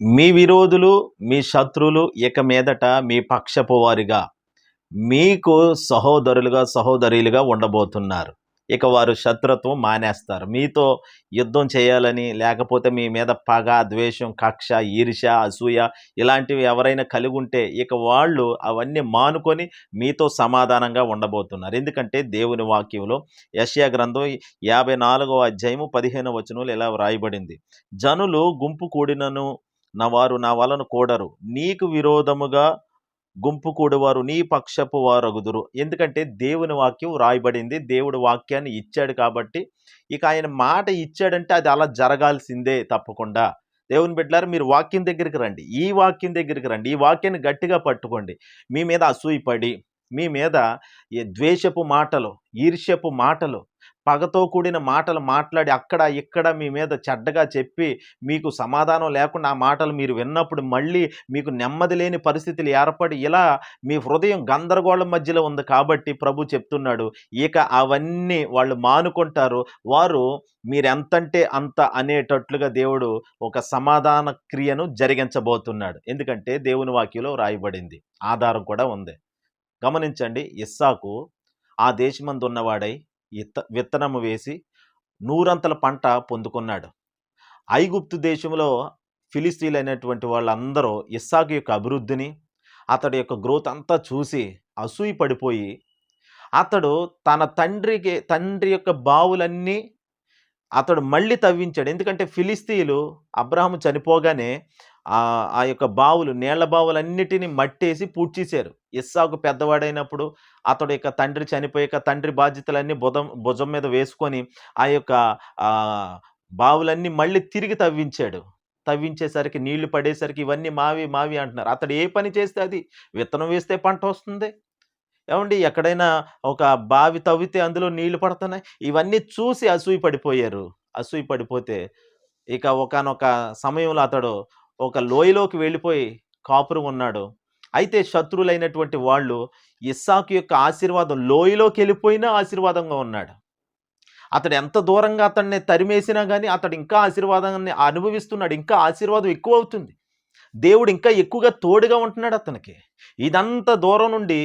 మీ విరోధులు మీ శత్రువులు ఇక మీదట మీ పక్షపు వారిగా మీకు సహోదరులుగా సహోదరులుగా ఉండబోతున్నారు. ఇక వారు శత్రుత్వం మానేస్తారు. మీతో యుద్ధం చేయాలని లేకపోతే మీ మీద పగ ద్వేషం కక్ష ఈర్ష అసూయ ఇలాంటివి ఎవరైనా కలిగి ఉంటే ఇక వాళ్ళు అవన్నీ మానుకొని మీతో సమాధానంగా ఉండబోతున్నారు. ఎందుకంటే దేవుని వాక్యంలో యశ్యా గ్రంథం యాభై నాలుగవ అధ్యాయము పదిహేను వచనంలో ఇలా వ్రాయబడింది. జనులు గుంపు కూడినను నా వారు నా వలన కూడరు. నీకు విరోధముగా గుంపు కూడివారు నీ పక్షపు వారగుదురు. ఎందుకంటే దేవుని వాక్యం రాయబడింది దేవుడు వాక్యాన్ని ఇచ్చాడు కాబట్టి ఇక ఆయన మాట ఇచ్చాడంటే అది అలా జరగాల్సిందే తప్పకుండా. దేవుని బిడ్డలారు మీరు వాక్యం దగ్గరికి రండి. ఈ వాక్యం దగ్గరికి రండి. ఈ వాక్యాన్ని గట్టిగా పట్టుకోండి. మీ మీద అసూయపడి మీ మీద ఈ ద్వేషపు మాటలు ఈర్ష్యపు మాటలు పగతో కూడిన మాటలు మాట్లాడి అక్కడ ఇక్కడ మీ మీద చెడ్డగా చెప్పి మీకు సమాధానం లేకుండా ఆ మాటలు మీరు విన్నప్పుడు మళ్ళీ మీకు నెమ్మది లేని పరిస్థితులు ఏర్పడి ఇలా మీ హృదయం గందరగోళం మధ్యలో ఉంది కాబట్టి ప్రభు చెప్తున్నాడు. ఇక అవన్నీ వాళ్ళు మానుకుంటారు. వారు మీరెంతంటే అంత అనేటట్లుగా దేవుడు ఒక సమాధాన క్రియను జరిగించబోతున్నాడు. ఎందుకంటే దేవుని వాక్యంలో రాయబడింది. ఆధారం కూడా ఉంది. గమనించండి ఇస్సాకు ఆ దేశమందు ఉన్నవాడై ఇత్త విత్తనము వేసి నూరంతల పంట పొందుకున్నాడు. ఐగుప్తు దేశంలో ఫిలిస్తీన్లు అయినటువంటి వాళ్ళందరూ ఇస్సాకు యొక్క అభివృద్ధిని అతడి యొక్క గ్రోత్ అంతా చూసి అసూయి పడిపోయి అతడు తన తండ్రికి తండ్రి యొక్క బావులన్నీ అతడు మళ్ళీ తవ్వించాడు. ఎందుకంటే ఫిలిస్తీన్లు అబ్రహాము చనిపోగానే ఆ యొక్క బావులు నీళ్ళ బావులన్నిటినీ మట్టేసి పూడ్చేశారు. ఇస్సాకు పెద్దవాడైనప్పుడు అతడు యొక్క తండ్రి చనిపోయాక తండ్రి బాధ్యతలన్నీ భుజం భుజం మీద వేసుకొని ఆ యొక్క బావులన్నీ మళ్ళీ తిరిగి తవ్వించాడు. తవ్వించేసరికి నీళ్ళు పడేసరికి ఇవన్నీ మావి మావి అంటున్నారు. అతడు ఏ పని చేస్తే అది? విత్తనం వేస్తే పంట వస్తుంది. ఏమండి ఎక్కడైనా ఒక బావి తవ్వితే అందులో నీళ్ళు పడుతున్నాయి? ఇవన్నీ చూసి అసూయ పడిపోయారు అసూయ పడిపోతే ఇక ఒకానొక సమయంలో అతడు ఒక లోయలోకి వెళ్ళిపోయి కాపురం ఉన్నాడు. అయితే శత్రువులైనటువంటి వాళ్ళు ఇస్సాకు యొక్క ఆశీర్వాదం లోయలోకి వెళ్ళిపోయినా ఆశీర్వాదంగా ఉన్నాడు. అతడు ఎంత దూరంగా అతన్ని తరిమేసినా కానీ అతడు ఇంకా ఆశీర్వాదాన్ని అనుభవిస్తున్నాడు. ఇంకా ఆశీర్వాదం ఎక్కువ అవుతుంది. దేవుడు ఇంకా ఎక్కువగా తోడుగా ఉంటున్నాడు అతనికి. ఇదంతా దూరం నుండి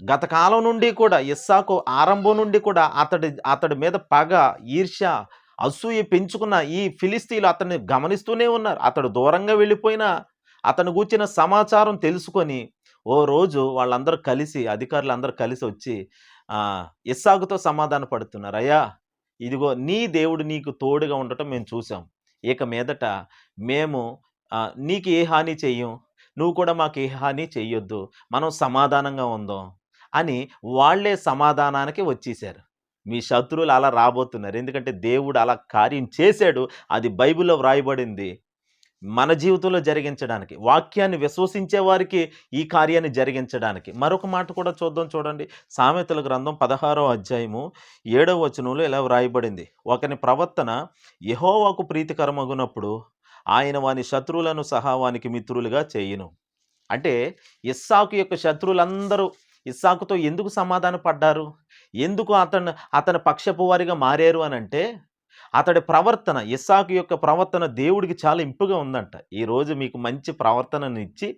గత కాలం నుండి కూడా ఇస్సాకు ఆరంభం నుండి కూడా అతడి అతడి మీద పగ ఈర్ష్య అసూయ పెంచుకున్న ఈ ఫిలిస్తీన్లు అతన్ని గమనిస్తూనే ఉన్నారు. అతడు దూరంగా వెళ్ళిపోయినా అతను గూర్చిన సమాచారం తెలుసుకొని ఓ రోజు వాళ్ళందరూ కలిసి అధికారులు అందరూ కలిసి వచ్చి ఇస్సాగుతో సమాధాన పడుతున్నారు. అయ్యా ఇదిగో నీ దేవుడు నీకు తోడుగా ఉండటం మేము చూసాం ఇక మీదట మేము నీకు ఏ హాని చెయ్యం? నువ్వు కూడా మాకు ఏ హాని చెయ్యొద్దు. మనం సమాధానంగా ఉందాం. అని వాళ్ళే సమాధానానికి వచ్చేసారు. మీ శత్రువులు అలా రాబోతున్నారు. ఎందుకంటే దేవుడు అలా కార్యం చేశాడు. అది బైబిల్లో వ్రాయబడింది. మన జీవితంలో జరిగించడానికి వాక్యాన్ని విశ్వసించే వారికి ఈ కార్యాన్ని జరిగించడానికి. మరొక మాట కూడా చూద్దాం చూడండి. సామెతల గ్రంథం పదహారో అధ్యాయము ఏడవ వచనంలో ఇలా వ్రాయబడింది. ఒకని ప్రవర్తన యహోవాకు ప్రీతికరమగునప్పుడు ఆయన వాని శత్రువులను సహా వానికి మిత్రులుగా చేయును. అంటే ఇస్సాకు యొక్క శత్రువులందరూ ఇస్సాకుతో ఎందుకు సమాధాన పడ్డారు ఎందుకు అతను అతని పక్షపు వారిగా మారారు అని అంటే అతడి ప్రవర్తన ఇస్సాకు యొక్క ప్రవర్తన దేవుడికి చాలా ఇంపుగా ఉందంట. ఈరోజు మీకు మంచి ప్రవర్తనను ఇచ్చి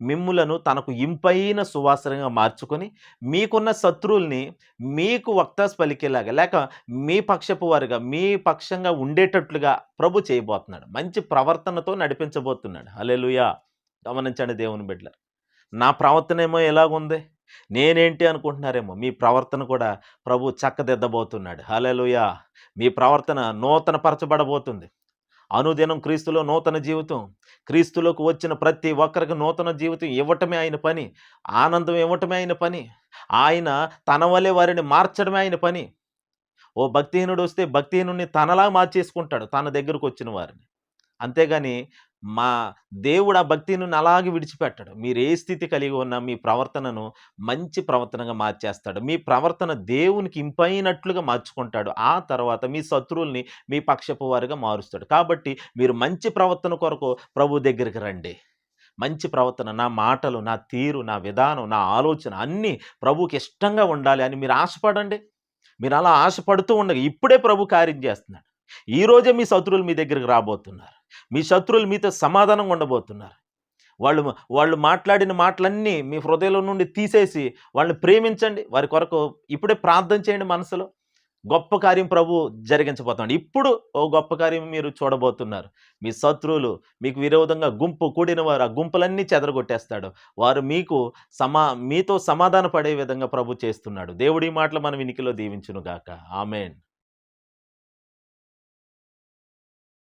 మిమ్ములను తనకు ఇంపైన సువాసనగా మార్చుకొని మీకున్న శత్రువుల్ని మీకు వక్తాస్ పలికేలాగా లేక మీ పక్షపు వారిగా మీ పక్షంగా ఉండేటట్లుగా ప్రభు చేయబోతున్నాడు. మంచి ప్రవర్తనతో నడిపించబోతున్నాడు. అలెలుయా గమనించండి దేవుని బిడ్డలు నా ప్రవర్తన ఏమో ఎలాగుంది? నేనేంటి అనుకుంటున్నారేమో మీ ప్రవర్తన కూడా ప్రభు చక్కదిద్దబోతున్నాడు. హల్లెలూయా! మీ ప్రవర్తన నూతన పరచబడబోతుంది అనుదినం క్రీస్తులో నూతన జీవితం క్రీస్తులోకి వచ్చిన ప్రతి ఒక్కరికి నూతన జీవితం ఇవ్వటమే ఆయన పని ఆనందం ఇవ్వటమే ఆయన పని ఆయన తన వలె వారిని మార్చడమే ఆయన పని. ఓ భక్తిహీనుడు వస్తే భక్తిహీనుడిని తనలా మార్చేసుకుంటాడు తన దగ్గరకు వచ్చిన వారిని. అంతేగాని మా దేవుడు ఆ భక్తిని అలాగే విడిచిపెట్టాడు. మీరు ఏ స్థితి కలిగి ఉన్నా మీ ప్రవర్తనను మంచి ప్రవర్తనగా మార్చేస్తాడు. మీ ప్రవర్తన దేవునికి ఇంపైనట్లుగా మార్చుకుంటాడు. ఆ తర్వాత మీ శత్రువుల్ని మీ పక్షపు వారిగా మారుస్తాడు. కాబట్టి మీరు మంచి ప్రవర్తన కొరకు ప్రభు దగ్గరికి రండి. మంచి ప్రవర్తన నా మాటలు నా తీరు నా విధానం నా ఆలోచన అన్నీ ప్రభుకి ఇష్టంగా ఉండాలి అని మీరు ఆశపడండి. మీరు అలా ఆశపడుతూ ఉండగా ఇప్పుడే ప్రభు కార్యం చేస్తున్నాడు. ఈరోజే మీ శత్రువులు మీ దగ్గరికి రాబోతున్నారు. మీ శత్రువులు మీతో సమాధానంగా ఉండబోతున్నారు. వాళ్ళు వాళ్ళు మాట్లాడిన మాటలన్నీ మీ హృదయంలో నుండి తీసేసి వాళ్ళని ప్రేమించండి. వారి కొరకు ఇప్పుడే ప్రార్థన చేయండి మనసులో. గొప్ప కార్యం ప్రభు జరిగించబోతున్నాడు. ఇప్పుడు ఓ గొప్ప కార్యం మీరు చూడబోతున్నారు. మీ శత్రువులు మీకు విరోధంగా గుంపు కూడిన వారు ఆ గుంపులన్నీ చెదరగొట్టేస్తాడు. వారు మీకు సమా మీతో సమాధాన పడే విధంగా ప్రభు చేస్తున్నాడు. దేవుడి మాటలు మన వినికిలో దీవించునుగాక. ఆమెన్.